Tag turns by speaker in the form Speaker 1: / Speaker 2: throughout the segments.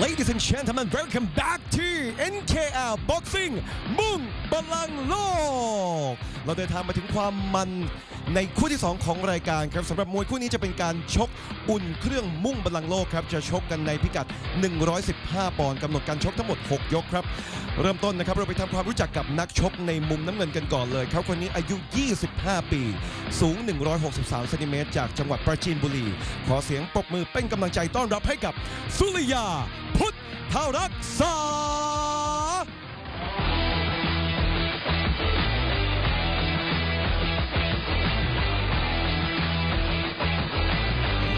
Speaker 1: Ladies and gentlemen, welcome back to NKL Boxing มุ่งบอลลังโลก เราเดินทางมาถึงความมันในคู่ที่ 2 ของรายการครับสำหรับมวยคู่นี้จะเป็นการชกอุ่นเครื่องมุ่งบอลลังโลกครับจะชกกันในพิกัด 115 ปอนด์กำหนดการชกทั้งหมด 6 ยกครับ เริ่มต้นนะครับเราไปทำความรู้จักกับนักชกในมุมน้ำเงินกันก่อนเลยเขาคนนี้อายุ 25 ปี สูง 163เซนติเมตรจากจังหวัดปราจีนบุรี ขอเสียงปรบมือเป็นกำลังใจต้อนรับให้กับสุริยา พุทธรักษา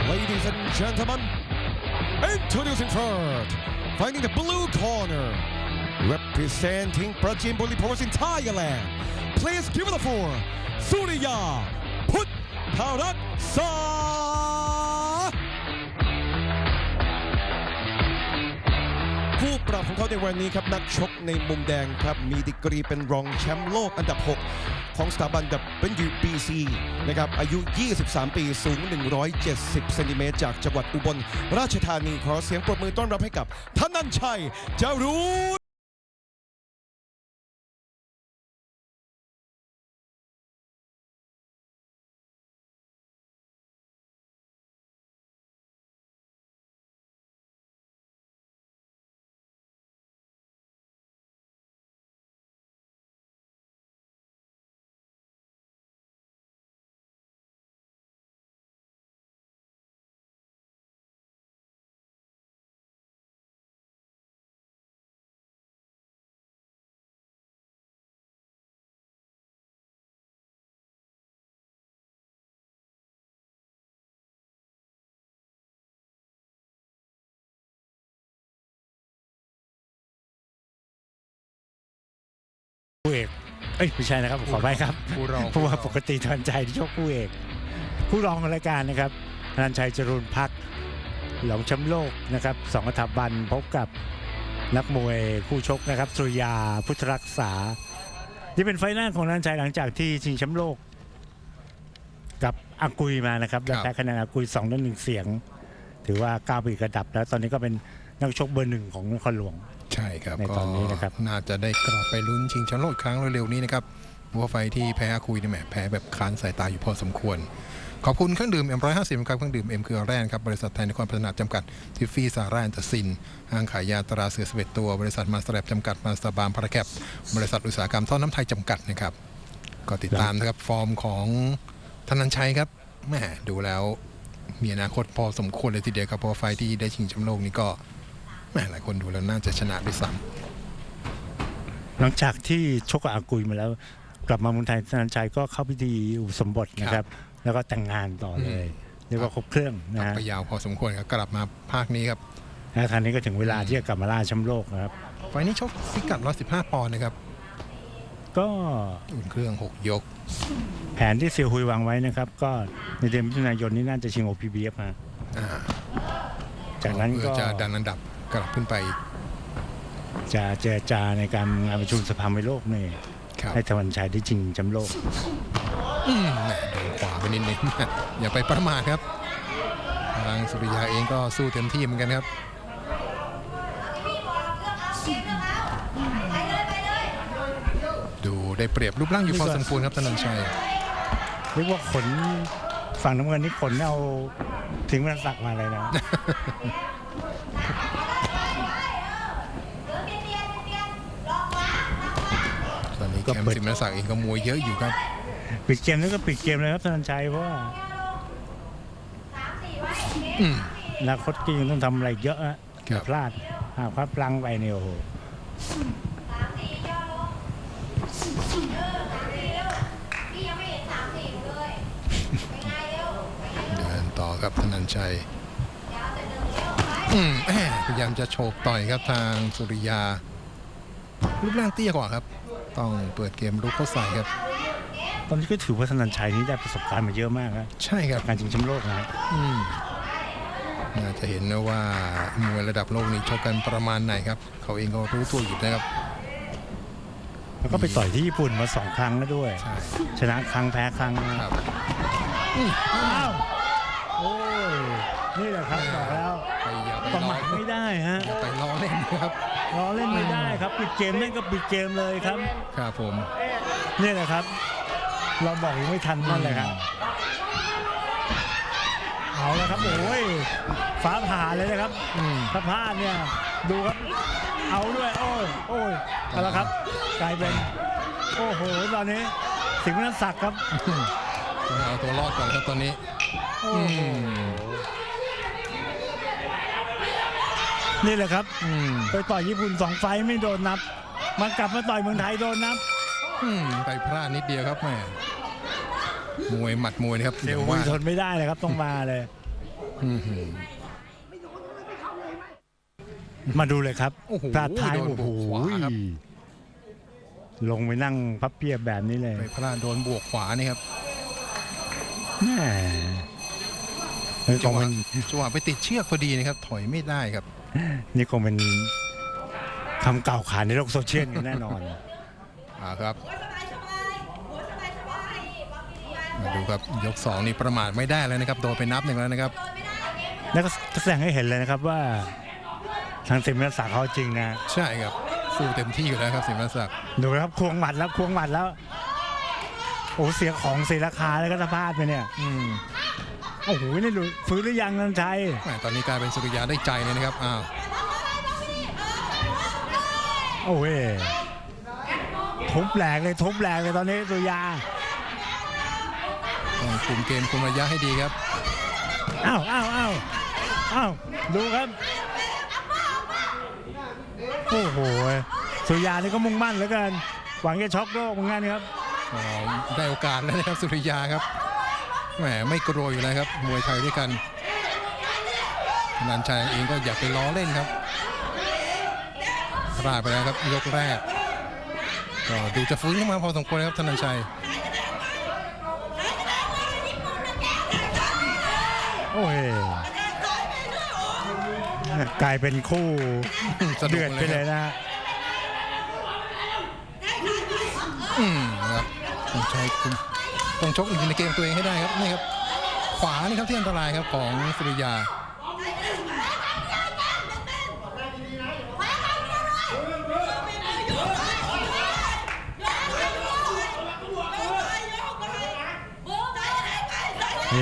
Speaker 1: Ladies and gentlemen, introducing first, finding the blue corner, representing Prajin Boli Powers in Thailand. Please give it up for Surya Put Tarak Sa. ปรับของเขาในวันนี้ครับนักชกในมุมแดงครับมีดีกรีเป็นรองแชมป์โลกอันดับ 6 ของสถาบัน WBC นะครับอายุ 23 ปีสูง 170 เซนติเมตรจากจังหวัดอุบลราชธานีขอเสียงปรบมือต้อนรับให้กับธนันชัยจารุ
Speaker 2: คู่เอก เอ้ยไม่ใช่นะครับขอไปครับ
Speaker 3: ผู้รอง
Speaker 2: เพราะว่าปกติธนันชัยที่ชกคู่เอก ผู้รองของรายการนะครับธนันชัยจรุนพักหลงแชมป์โลกนะครับสองสถาบันพบกับนักมวยคู่ชกนะครับสุริยาพุทธรักษานี่เป็นไฟล์แรกของธนันชัยหลังจากที่ชิงแชมป์โลก กับอากุยมานะครับและแพ้คะแนนอากุยสองต่อหนึ่งเสียง ถือว่าก้าวไปอีกระดับแล้วตอนนี้ก็เป็นนักชกเบอร์หนึ่งของนครหลวง
Speaker 3: ใช่ครับ
Speaker 2: ในตอนนี้นะครับ
Speaker 3: ก็น่าจะได้กลับไปลุ้นชิงแชมป์โลกอีกครั้งเร็วๆนี้นะครับเพราะว่าไฟที่แพ้อาคุยเนี่ยแหมแพ้แบบค้านสายตาอยู่พอสมควร ขอบคุณเครื่องดื่ม M150 ครับเครื่องดื่ม M คือแร่ครับบริษัทไทยนครพัฒนาจำกัดทิฟฟี่ซาร่าแอนตซินห้างขายยาตราเสือสเวตตัว บริษัทมาสแตรบจำกัดมาสตาบามพาราแคปบริษัทอุตสาหกรรมท่อน้ำไทยจำกัดนะครับก็ติดตามนะครับฟอร์มของธนันชัยครับแหมดูแล้วมีอนาคตพอสมควรเลยทีเดียวครับเพราะว่าไฟที่ได้ชิงแชมป์โลกนี้ก็แห มหลายคนดูแล้วน่าจะชนะด้วยซ้ำ
Speaker 2: หลังจากที่ชกกับอากุยมาแล้ว กลับมาเมืองไทยธนันชัยก็เข้าพิธีอุปสมบทนะครับ แล้วก็แต่งงานต่อเลยเรียกว่าครบเครื่องนะฮะ
Speaker 3: ไปยาวพอสมควรครับกลับมาภาคนี้ครับ
Speaker 2: แล้วคราวนี้ก็ถึงเวลาที่จะกลับมาล่าแชมป์โลกนะครับ
Speaker 3: ไฟล์นี้ชกพิกัด 115 ปอนด์นะครับ
Speaker 2: ก็
Speaker 3: อุ่นเครื่อง 6 ยก
Speaker 2: แผนที่เซียวฮุยวางไว้นะครับ ก็ในเดือนมิถุนายนนี้น่าจะชิง OPBF มา
Speaker 3: อ่า
Speaker 2: จากนั้น
Speaker 3: เพื่
Speaker 2: ก็
Speaker 3: อจะดันอันดับ กลับขึ้นไป
Speaker 2: จะเจรจาในการงานประชุมสภามวยโลกนี่
Speaker 3: ครับ
Speaker 2: ให้ธนันชัยได้ชิงแชมป์โลก
Speaker 3: อืมแหมโดนขวาไปนิดนึง อย่าไปประมาทครับ ทางสุริยาเองก็สู้เต็มที่เหมือนกันครับ ดูได้เปรียบรูปร่างอยู่พอสมควรครับธนันชัย
Speaker 2: เรียกว่าขนฝั่งน้ำเงินนี่ขนเอาถึงมันสักดิ์มาเลยนะ
Speaker 3: ตอนนี้
Speaker 2: ก็
Speaker 3: แคม
Speaker 2: เปิด
Speaker 3: ป์สิมรศักดิ์เองก็มวยเยอะอยู่ครับ
Speaker 2: ปิดเกมแล้วก็ปิดเกมเลยครับธนันชัยเพราะว่า
Speaker 3: อืม
Speaker 2: อนาคตก็ยังต้องทำอะไรเยอะฮะ
Speaker 3: ครับ
Speaker 2: อย่าพลาดหากพลาดพลังไปเนี่ยโอ้โห
Speaker 3: เดินต่อครับธนันชัยอืมแหมพยายามจะโฉบต่อยครับทางสุริยารูปร่างเตี้ยกว่าครับ ต้องเปิดเกมรุกเข้าใส่ครับ
Speaker 2: ตอนนี้ก็ถือว่าธนันชัยนี่ได้ประสบการณ์มาเยอะมากนะ
Speaker 3: ใช่ครับ
Speaker 2: การชิงแชมป์โลกนะฮะ
Speaker 3: อืมน่าจะเห็นนะว่ามวยระดับโลกนี้ชกกันประมาณไหนครับ เขาเองก็รู้ตัวอยู่นะครับ
Speaker 2: แล้วก็ไปต่อยที่ญี่ปุ่นมาสองครั้งแล้วด้วย
Speaker 3: ใช่
Speaker 2: ชนะครั้งแพ้ครั้งนะครับ
Speaker 3: อืม
Speaker 2: อ้าวโอ้ย นี่แหละครับบอกแล้ว
Speaker 3: ไปอย่าไป
Speaker 2: ประ
Speaker 3: ล้อ
Speaker 2: มาทไม่ได้ฮะ
Speaker 3: อย่าไปล้อเล่นนะครับ
Speaker 2: ล้อเล่นไม่ได้ครับปิดเกมเล่นก็ปิดเกมเลยครับ
Speaker 3: ครับผม
Speaker 2: นี่แหละครับ เราบอกยังไม่ทันนั่นแหละครับเอาแล้วครับโอ้ยฟ้าผ่าเลยนะครับ
Speaker 3: อืม
Speaker 2: ถ้าพลาดเนี่ยดูครับเอาด้วยโอ้ยโอ้ยเอาละครับกลายเป็นโอ้โหตอนนี้สิงห์นันศักดิ์ครับ
Speaker 3: ต้องเอาตัวรอดก่อนครับตอนนี้
Speaker 2: โอ้
Speaker 3: อื
Speaker 2: โห
Speaker 3: ม
Speaker 2: นี่แหละครับ
Speaker 3: อืม
Speaker 2: ไปต่อยญี่ปุ่นสองไฟต์ไม่โดนนับ มันกลับมาต่อยเมืองไทยโดนนับ
Speaker 3: อืมไปพลาดนิดเดียวครับแม่มวยหมัดมวยนะครับ
Speaker 2: เดี๋ยว
Speaker 3: ว่า
Speaker 2: ทนไม่ได้เลยครับต้องมาเลย
Speaker 3: อืมหือ
Speaker 2: มาดูเลยครับ
Speaker 3: โอ้โห
Speaker 2: พลาดท้าย
Speaker 3: โดน
Speaker 2: โอ้โห
Speaker 3: บวกขวาครับ
Speaker 2: ลงไปนั่งพับเพียบแบบนี้เลย
Speaker 3: ไปพลาดโดนบวกขวานี่ครับ
Speaker 2: แม่นี่ค
Speaker 3: จัง
Speaker 2: ง
Speaker 3: หวะ
Speaker 2: เป็น
Speaker 3: จังหวะไปติดเชือกพอดีนะครับ ถอยไม่ได้ครับ
Speaker 2: นี่คงเป็นคำกล่าวขานในโลกโซเชียลกันแน่นอน
Speaker 3: อ่าครับ
Speaker 4: สบายสบายหัวสบายสบายบอกดีๆ
Speaker 3: มาดูครับยกสองนี่ประมาทไม่ได้แล้วนะครับโดนไปนับหนึ่งแล้วนะครับ
Speaker 2: แล้วก็แสดงให้เห็นเลยนะครับว่าทางสิมนัสศักดิ์เขาจริงนะ
Speaker 3: ใช่ครับสู้เต็มที่อยู่แล้วครับสิมรศักดิ์
Speaker 2: ดูนะครับควงหมัดแล้วควงหมัดแล้วโอ้เสียของเสียราคาแล้วก็สะพลาดไปเนี่ย
Speaker 3: อืม
Speaker 2: โอ้โหนี่ดูฟื้นหรือยังนันชัย
Speaker 3: แหม่ตอนนี้กลายเป็นสุริยาได้ใจเลยนะครับอ้าว
Speaker 2: โอ้ยทุบแหลกเลยทุบแหลกเลยตอนนี้สุริยา
Speaker 3: ต้องคุมเกมคุมระยะให้ดีครับ
Speaker 2: อ้าวอ้าวอ้าวอ้าวดูครับโอ้โหสุริยานี่ก็มุ่งมั่นเหลือเกินหวังจะช็อกโลกเหมือนกันครับ
Speaker 3: อ๋อได้โอกาสแล้วนะครับสุริยาครับ แหมไม่กลัวอยู่แล้วครับ มวยไทยด้วยกันนันชัยเองก็อย่าไปล้อเล่นครับพลาดไปแล้วครับยกแรก ก็ดูจะฟื้นขึ้นมาพอสมควรนะครับธนันชัย
Speaker 2: โอ้ยกลายเป็นคู่
Speaker 3: สะ
Speaker 2: เดื
Speaker 3: ดุ
Speaker 2: อด
Speaker 3: ก
Speaker 2: ไป
Speaker 3: เลย
Speaker 2: เล
Speaker 3: ค
Speaker 2: ย
Speaker 3: รับ
Speaker 2: นะฮะ
Speaker 3: อืมนะครับต้องใช้คุณ ต้องชกอยู่ในเกมตัวเองให้ได้ครับนี่ครับขวานี่ครับที่อันตรายครับของสุริยา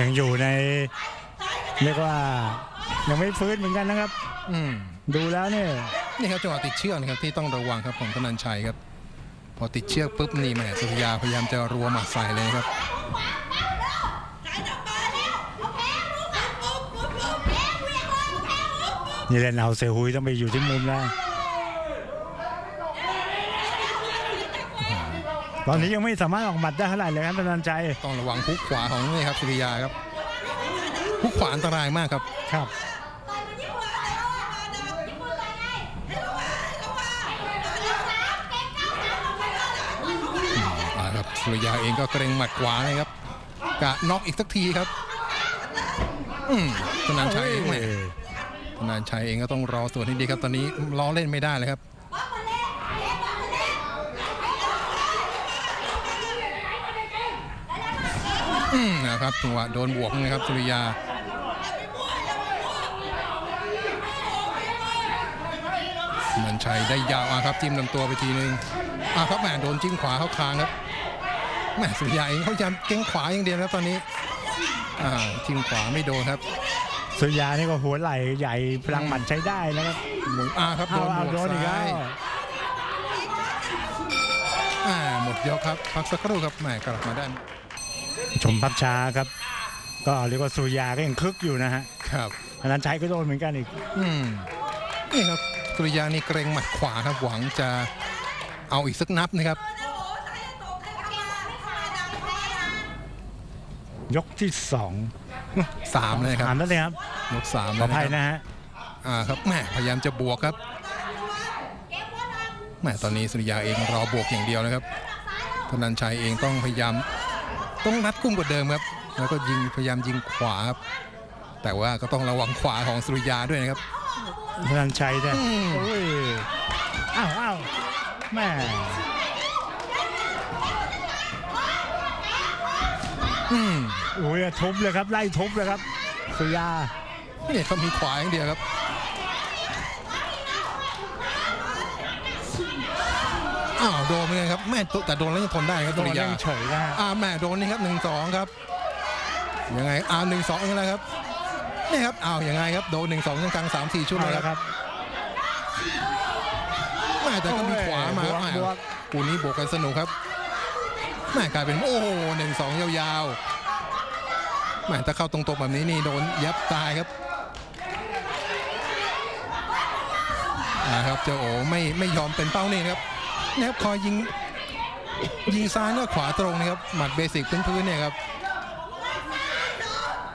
Speaker 2: ยังอยู่ในเรียกว่ายังไม่ฟื้นเหมือนกันนะครับ
Speaker 3: อืม
Speaker 2: ดูแล้วเนี่ย
Speaker 3: นี่ครับจังหวะติดเชือกนะครับที่ต้องระวังครับของธนันชัยครับ พอติดเชือกปุ๊บนี่แหมสุริยาพยายามจะรัวหมัดใส่เลยครับ
Speaker 2: นี่เล่นเอาเซฮุยต้องไปอยู่ที่มุมแล้วตอนนี้ยังไม่สามารถออกหมัดได้เท่าไหร่เลยครับธนันชัย
Speaker 3: ต้องระวังพุกขวาของนี่ครับสุริยาครับพุกขวาอันตรายมากครับ
Speaker 2: ครับ
Speaker 3: อ่าครับสุริยาเองก็เกรงหมัดขวานะครับกะน็อกอีกสักทีครับอืมธนันชัยเองแหม นันชัยเองก็ต้องรอส่วนที่ดีครับตอนนี้ล้อเล่นไม่ได้เลยครับอืมนะครับจังหวะโดนบวกนะครับสุริยามันชัยได้ยาวอะครับจิ้มลำตัวไปทีนึงอะครับแหมโดนจิ้มขวาเข้าคางครับแหมสุริยาเองเขาพยายามเก่งขวาอย่างเดียวนะครับตอนนี้อ่าจิ้มขวาไม่โดนครับ
Speaker 2: สุริยานี่ก็หัวไหล่ใหญ่พลังหมัดใช้ได้นะครับ
Speaker 3: หมุนอ่าครับโด
Speaker 2: เอา
Speaker 3: นบ
Speaker 2: เอา
Speaker 3: วก
Speaker 2: โดนอีกแล้
Speaker 3: ซ้ายวอ่าหมดยกครับพักสักครู่ครับแหมกลับมาได้
Speaker 2: ชมพับช้าครับ ก็เรียกว่าสุริยาก็ยังคึกอยู่นะฮะ
Speaker 3: ครับ
Speaker 2: ธนันชัยก็โดนเหมือนกันอีก
Speaker 3: อืมนี่ครับสุริยานี่เกรงหมัดขวาครับหวังจะเอาอีกสักนับนะครับ
Speaker 2: ยกที่สอง
Speaker 3: สามเลยครับ
Speaker 2: ถามนั่นเลยครับ
Speaker 3: ยกสาม
Speaker 2: ข
Speaker 3: เล
Speaker 2: อยอภัย
Speaker 3: นะครับ
Speaker 2: นะฮะ
Speaker 3: อ่าครับแหมพยายามจะบวกครับแหมตอนนี้สุริยาเองรอบวกอย่างเดียวนะครับธนันชัยเองต้องพยายามต้องรัดกุ้มกว่าเดิมครับแล้วก็ยิงพยายามยิงขวาครับแต่ว่าก็ต้องระวังขวาของสุริยาด้วยนะครับ
Speaker 2: ธนันชัยเนี่ย
Speaker 3: อืม
Speaker 2: โอ้ยอ้าวอ้าวแม่
Speaker 3: อืม
Speaker 2: โอ้ยทุบเลยครับไล่ทุบเลยครับสุริยา
Speaker 3: นี่เขามีขวาอย่างเดียวครับอ้าวโดนเหมือนกันครับแม่แต่โดนแล้วยังทนได้ครับ
Speaker 2: โด
Speaker 3: สุ
Speaker 2: น
Speaker 3: ริยา
Speaker 2: ยังเฉยนะฮะ
Speaker 3: อ่าแม่โดนนี่ครับหนึ่งสองครับยังไงอ่าหนึ่งสองยังไงครับนี่ครับอ้าวยังไงครับโดนหนึ่งสองกลางสามสี่ชุด
Speaker 2: เอา
Speaker 3: เลย
Speaker 2: ละ
Speaker 3: ค
Speaker 2: ครับรับ
Speaker 3: แม่แต่ก็มีขวามา
Speaker 2: โอ้ย
Speaker 3: แม่
Speaker 2: บวก
Speaker 3: คู่นี้บวกกันสนุกครับแม่กลายเป็นโอ้โหหนึ่งสองยาวๆ แม่ถ้าเข้าตรงๆแบบนี้นี่โดนยับตายครับนะครับเจ้าโอไม่ไม่ยอมเป็นเป้านี่นะครับนะครับคอยยิงยิงซ้ายแล้วขวาตรงนะครับหมัดเบสิกพื้นๆเนี่ยครับ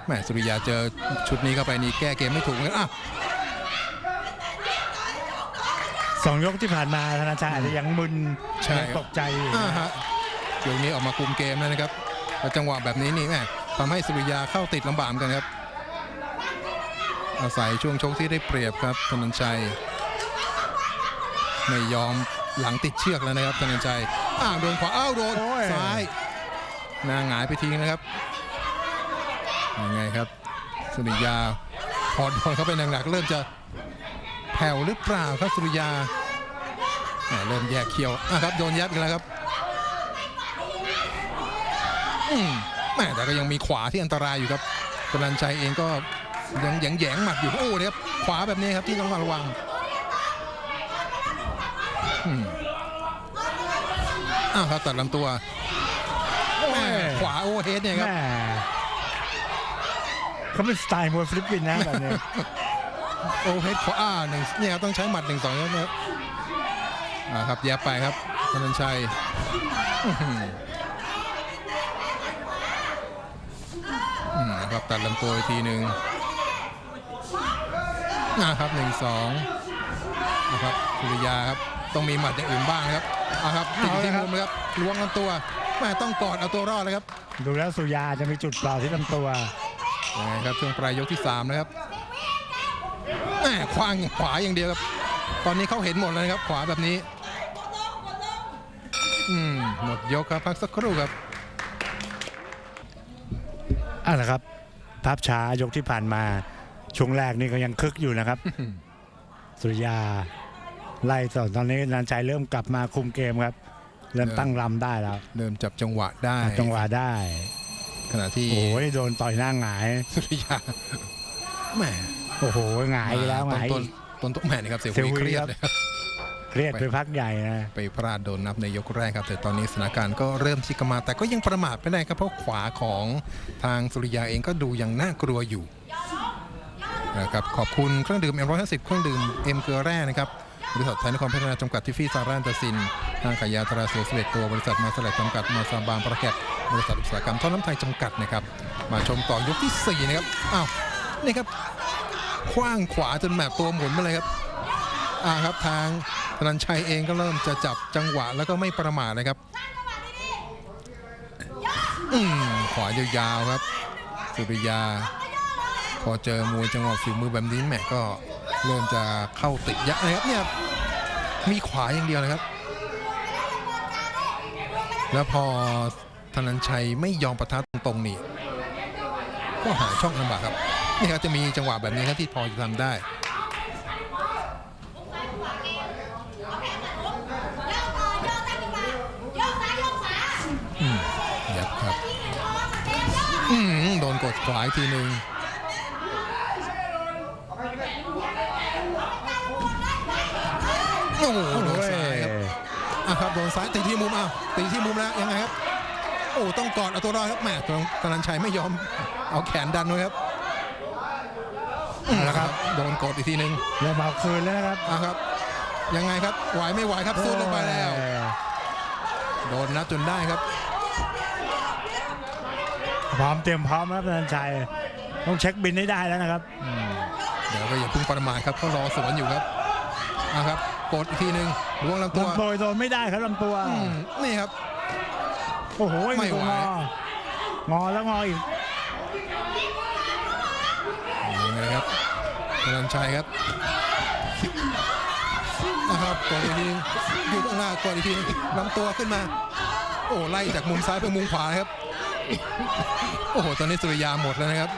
Speaker 3: แม่สุริยาเจอชุดนี้เข้าไปนี่แก้เกมไม่ถูกเหมือนกันอะ
Speaker 2: สองยกที่ผ่านมาธนาชาอาจจะยังมึน
Speaker 3: ใช่
Speaker 2: ยังตกใจอยู่
Speaker 3: อ่า
Speaker 2: นะ
Speaker 3: ฮะเดี๋ยวนี้ออกมาคุมเกมแล้วนะครับแล้วจังหวะแบบนี้นี่แม่ ทำให้สุริยาเข้าติดลำบากเหมือนกันครับ อาศัยช่วงชกที่ได้เปรียบครับธนันชัย ไม่ยอมหลังติดเชือกแล้วนะครับธนันชัยอ้าวโดนขวาอ้าวโดน
Speaker 2: โอ้ย
Speaker 3: ซ้ายหน้าหงายไปทิ้งนะครับยังไงครับ สุริยาพอโดนเข้าไปหนักๆเริ่มจะแผ่วหรือเปล่าครับสุริยาอ่าเริ่มแยกเคี้ยวอะครับโดนยับอีกแล้วครับอืม แม่แต่ก็ยังมีขวาที่อันตรายอยู่ครับกนันชัยเองก็ยังแยงแยงๆหมัดอยู่โอ้เนี่ยครับขวาแบบนี้ครับที่ต้องระวังอืมอ้าวครับตัดลำตัวแม่ขวาโอเวอร์เฮดเนี่ยครับ
Speaker 2: แม่เขาเป็นสไตล์มวยฟิลิปปินส์นะแบบนี้
Speaker 3: โอเวอร์เฮดขวาอ่าหนึ่งเนี่ยครับต้องใช้หมัดหนึ่งสองแล้วนะครับอ่าครับแยบไปครับกนันชัยอื้อหือ อืมนะ ครับตัดลำตัวไปทีหนึ่งนะครับหนึ่งสองนะครับสุริยาครับต้องมีหมัดอย่างอื่นบ้างนะครับเอาครับติดอยู่ที่มุมนะครับล้วงลำตัวแม่ต้องกอดเอาตัวรอดเลยครับ
Speaker 2: ดูแล้วสุยาจะมีจุดเปล่าที่ลำตัว
Speaker 3: ยังไงครับช่วงปลายยกที่สามนะครับแม่คว้างขวาอย่างเดียวครับ ตอนนี้เขาเห็นหมดแล้วนะครับ ขวาแบบนี้อืมหมดยกครับพักสักครู่ครับ
Speaker 2: อะนะครับ ภาพช้ายกที่ผ่านมา ช่วงแรกนี่ก็ยังคึกอยู่นะครับ สุริยา ไล่ต่อตอนนี้นันชัยเริ่มกลับมาคุมเกมครับ เริ่มตั้งลำได้แล้ว
Speaker 3: เริ่มจับจังหวะได้
Speaker 2: จังหวะได้
Speaker 3: ขณะที่
Speaker 2: โอ้ยโดนต่อยหน้าหงาย
Speaker 3: สุริยาแหม
Speaker 2: โอ้โหหงายอีกแล้วหงาย
Speaker 3: ต้น
Speaker 2: อีก
Speaker 3: ต้นต้นแหม่นี่ครับเสีย
Speaker 2: เสีย
Speaker 3: หุ
Speaker 2: หุ
Speaker 3: ย
Speaker 2: ย
Speaker 3: เครียด
Speaker 2: ครับ
Speaker 3: เลยครับ
Speaker 2: เครียดไปพักใหญ่นะ
Speaker 3: ไปพลาดโดนนับในยกแรกครับ แต่ตอนนี้สถานการณ์ก็เริ่มชิกมา แต่ก็ยังประมาทไม่ได้ครับเพราะขวาของทางสุริยาเองก็ดูยังน่ากลัวอยู่นะครับขอบคุณเครื่องดื่ม M150 เครื่องดื่ม M เกลือแร่นะครับบริษัทไทยนครพัฒนาจำกัดที่ฟี่ซาร่านตาซินทางขายยาตราเสือสเวตตัวบริษัทมาสลัดจำกัดมาซาบามประแกตบริษัทอุตสาหกรรมท่อน้ำไทยจำกัดนะครับมาชมต่อยกที่สี่นะครับอ้าวนี่ครับคว้างขวาจนแบบตัวหมุนมาเลยครับอ่าครับทาง ธนันชัยเองก็เริ่มจะจับจังหวะแล้วก็ไม่ประมาทนะครับอืมขวายาวๆครับ สุริยา พอเจอมวยจังหวะฝีมือแบบนี้แหมก็เริ่มจะเข้าติดยักษ์นะครับเนี่ยมีขวาอย่างเดียวนะครับ แล้วพอธนันชัยไม่ยอมประทะตรงๆนี่ก็หาช่องลำบากครับนี่ครับจะมีจังหวะแบบนี้ครับที่พอจะทำได้ อืมยับครับ อืมโดนกดขวาอีกทีหนึ่งโอ้โหโดนซ้ายครับอะครับโดนซ้ายตีที่มุมอ้าวตีที่มุมแล้วยังไงครับ โอ้ต้องกอดเอาตัวรอดครับแหมตรงธนันชัยไม่ยอมเอาแขนดันไว้ครับ
Speaker 2: เอาละครับ
Speaker 3: โดนกดอีกทีหนึ่ง
Speaker 2: เริ่มเอาคืนแล้วนะครับ
Speaker 3: อะครับ ยังไงครับไหวไม่ไหวครับสู้ลงไปแล้ว
Speaker 2: โอ้ย
Speaker 3: โดนนับจนได้ครับ
Speaker 2: พร้อมเตรียมพร้อมแล้วนันชัยต้องเช็คบินให้ได้แล้วนะครับ
Speaker 3: อืมเดี๋ยวก็อย่าเพิ่งประมาทครับเขารอสวนอยู่ครับอะครับ กดอีกทีหนึ่งล้วงลำตัว
Speaker 2: ลำโปรยโดนไม่ได้ครับลำตัว
Speaker 3: อืมนี่ครับ
Speaker 2: โอ้โห
Speaker 3: ไม่ไหว
Speaker 2: งองอแล้วงออีก
Speaker 3: ยังไงครับธนันชัยครับนะครับกดอีกทีหนึ่งอยู่ข้างหน้ากดอีกทีหนึ่งลำตัวขึ้นมา โอ้ไล่จากมุมซ้ายไปมุมขวานะครับ โอ้โห ตอนนี้สุริยาหมดแล้วนะครับ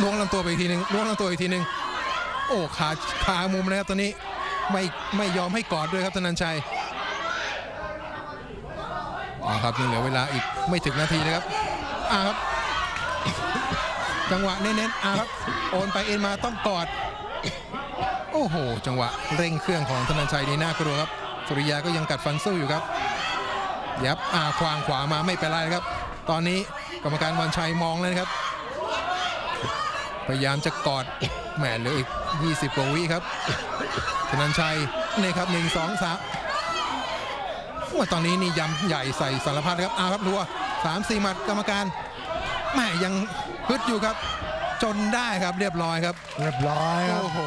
Speaker 3: ล้วงลำตัวไปอีกทีหนึ่งล้วงลำตัวอีกทีหนึ่งโอ้ขาขามุมนะครับตอนนี้ไม่ไม่ยอมให้กอดด้วยครับธนันชัยเอาครับยังเหลือเวลาอีกไม่ถึงนาทีนะครับอ่าครับ จังหวะเน้นๆอ่าครับโอนไปเอ็นมาต้องกอด โอ้โห จังหวะเร่งเครื่องของธนันชัยนี่น่ากลัวครับสุริยาก็ยังกัดฟันสู้อยู่ครับ ยับอาควางขวามาไม่เป็นไรครับ ตอนนี้กรรมการวันชัยมองแล้วนะครับพยายามจะกอดแหมเหลืออีก 20 กว่าวิครับธนันชัยนี่ครับ 1 2 3ว่าตอนนี้นี่ยำใหญ่ใส่สารพัดครับอาครับรัว3 4หมัดกรรมการแหมยังฮึดอยู่ครับ จนได้ครับเรียบร้อยครับ
Speaker 2: เรียบร้อยครับ
Speaker 3: โอ้โห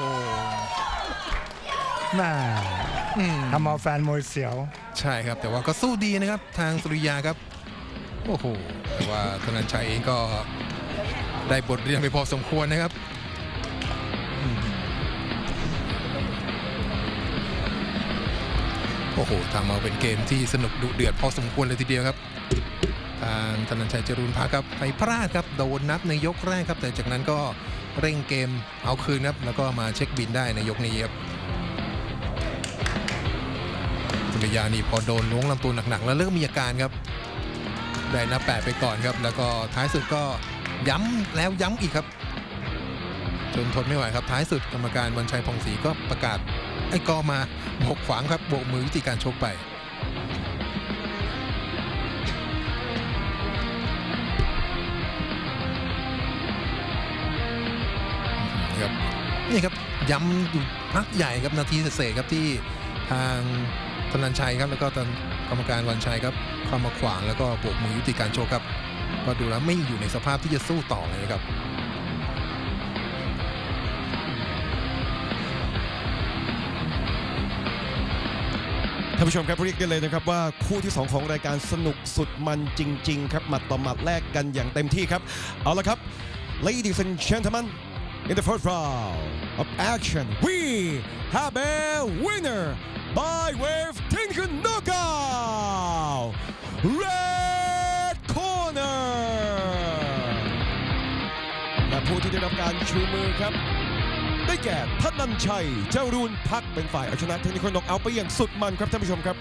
Speaker 2: แม่
Speaker 3: อืม
Speaker 2: ทำเอาแฟนมวยเสียว
Speaker 3: ใช่ครับแต่ว่าก็สู้ดีนะครับทางสุริยาครับ โอ้โหแต่ว่าธนันชัยเองก็ได้บทเรียนไปพอสมควรนะครับโอ้โหทำเอาเป็นเกมที่สนุกดุเดือดพอสมควรเลยทีเดียวครับ ทางธนันชัยจรูนพักครับไปพลาดครับโดนนับในยกแรกครับ แต่จากนั้นก็เร่งเกมเอาคืนครับ แล้วก็มาเช็คบินได้ในยกนี้ครับ สุริยานี่พอโดนล้วงลำตัวหนักๆ แล้วเริ่มมีอาการครับ ได้นับแปดไปก่อนครับ แล้วก็ท้ายสุดก็ย้ำแล้วย้ำอีกครับ จนทนไม่ไหวครับท้ายสุดกรรมการวันชัยพงศรีก็ประกาศไอ้กอมาโบกขวางครับโบกมือวิธีการชกไปครับนี่ครับย้ำอยู่พักใหญ่ครับนาทีเศษครับที่ทาง ธนันชัยครับแล้วก็ทางกรรมการวันชัยครับเข้ามาขวางแล้วก็โบกมือยุติการโชกครับก็ดูแล้วไม่อยู่ในสภาพที่จะสู้ต่อเลยนะครับ
Speaker 1: ท่านผู้ชมครับเรียกได้เลยนะครับว่าคู่ที่ 2 ของรายการสนุกสุดมันจริง ๆ ครับหมัดต่อหมัดแลกกันอย่างเต็มที่ครับ เอาละครับ ladies and gentlemen in the first round of action we have a winner by way Ringhu knockout red corner และผู้ที่ได้รับการชูมือครับ ได้แก่ท่านนันชัย เจ้ารูนพักเป็นฝ่ายเอาชนะเทคนิคน็อกเอาไปอย่างสุดมันครับท่านผู้ชมครับ